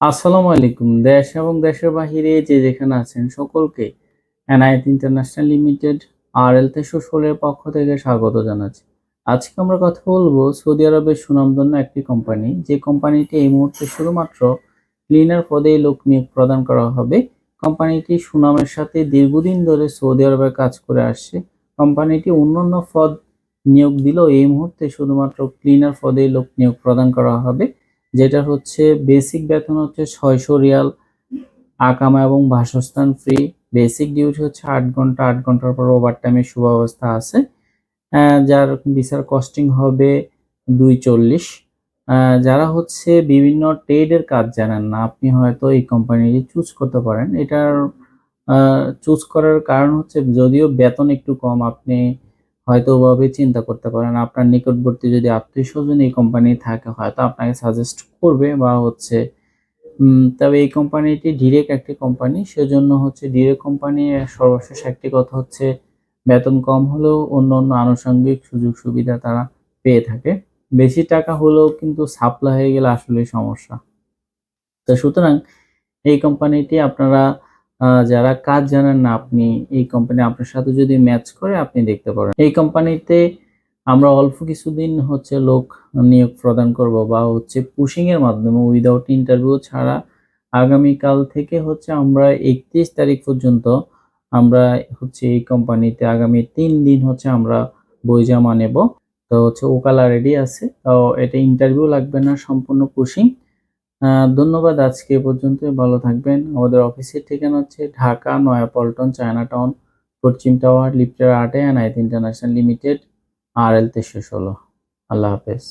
আসসালামু আলাইকুম। দেশ এবং দেশের বাহিরে যে যেখানে আছেন সকলকে এনআইএত ইন্টারন্যাশনাল লিমিটেড আর এল তেশো ষোলের পক্ষ থেকে স্বাগত জানাচ্ছি। আজকে আমরা কথা বলব সৌদি আরবের সুনামধন্য একটি কোম্পানি। যে কোম্পানিটি এই মুহূর্তে শুধুমাত্র ক্লিনার পদেই লোক নিয়োগ প্রদান করা হবে, কোম্পানিটি সুনামের সাথে দীর্ঘদিন ধরে সৌদি আরবে কাজ করে আসছে। কোম্পানিটি অন্যান্য পদ নিয়োগ দিলেও এই মুহূর্তে শুধুমাত্র ক্লিনার পদেই লোক নিয়োগ প্রদান করা হবে। যেটা হচ্ছে বেসিক বেতন হচ্ছে ছয়শো রিয়াল, আকামা এবং বাসস্থান ফ্রি বেসিক ডিউটি হচ্ছে আট ঘণ্টা, আট ঘণ্টার পর ওভার টাইমের সুব্যবস্থা আছে। যার বিচার কস্টিং হবে দুই চল্লিশ যারা হচ্ছে বিভিন্ন ট্রেডের কাজ জানেন না, আপনি হয়তো এই কোম্পানিটি চুজ করতে পারেন। এটার চুজ করার কারণ হচ্ছে যদিও বেতন একটু কম, আপনি হয়তো ওভাবে চিন্তা করতে পারেন আপনার নিকটবর্তী যদি আত্মীয় স্বজন এই কোম্পানি থাকে, হয়তো আপনাকে সাজেস্ট করবে বা হচ্ছে তবে এই কোম্পানিটি ডিরেক্ট একটি কোম্পানি সেজন্য হচ্ছে ডিরেক্ট কোম্পানি সর্বশেষ একটি কথা হচ্ছে, বেতন কম হলেও অন্য অন্য আনুষঙ্গিক সুযোগ সুবিধা তারা পেয়ে থাকে। বেশি টাকা হলেও কিন্তু সাপ্লাই হয়ে গেলে আসলে সমস্যা। তো সুতরাং এই কোম্পানিটি আপনারা যারা কাজ জানেন না, আপনি এই কোম্পানি আপনার সাথে যদি ম্যাচ করে, আপনি দেখতে পারেন। এই কোম্পানিতে আমরা অল্প কিছুদিন হচ্ছে লোক নিয়োগ প্রদান করব বা হচ্ছে পুশিং এর মাধ্যমে উইদাউট ইন্টারভিউ ছাড়া আগামীকাল থেকে হচ্ছে আমরা একত্রিশ তারিখ পর্যন্ত আমরা হচ্ছে এই কোম্পানিতে আগামী তিন দিন হচ্ছে আমরা বই জমা নেব। তো হচ্ছে ওকালা রেডি আছে। তো এটা ইন্টারভিউ লাগবে না, সম্পূর্ণ পুশিং ধন্যবাদ আজকে পর্যন্ত ভালো থাকবেন। আমাদের অফিসের ঠিকানা হচ্ছে ঢাকা নয়াপল্টন চায়না টাউন পশ্চিম টাওয়ার, লিফটের আটে আইথ ইন্টারন্যাশনাল লিমিটেড আর এল তেইশশো ষোলো। আল্লাহ হাফেজ।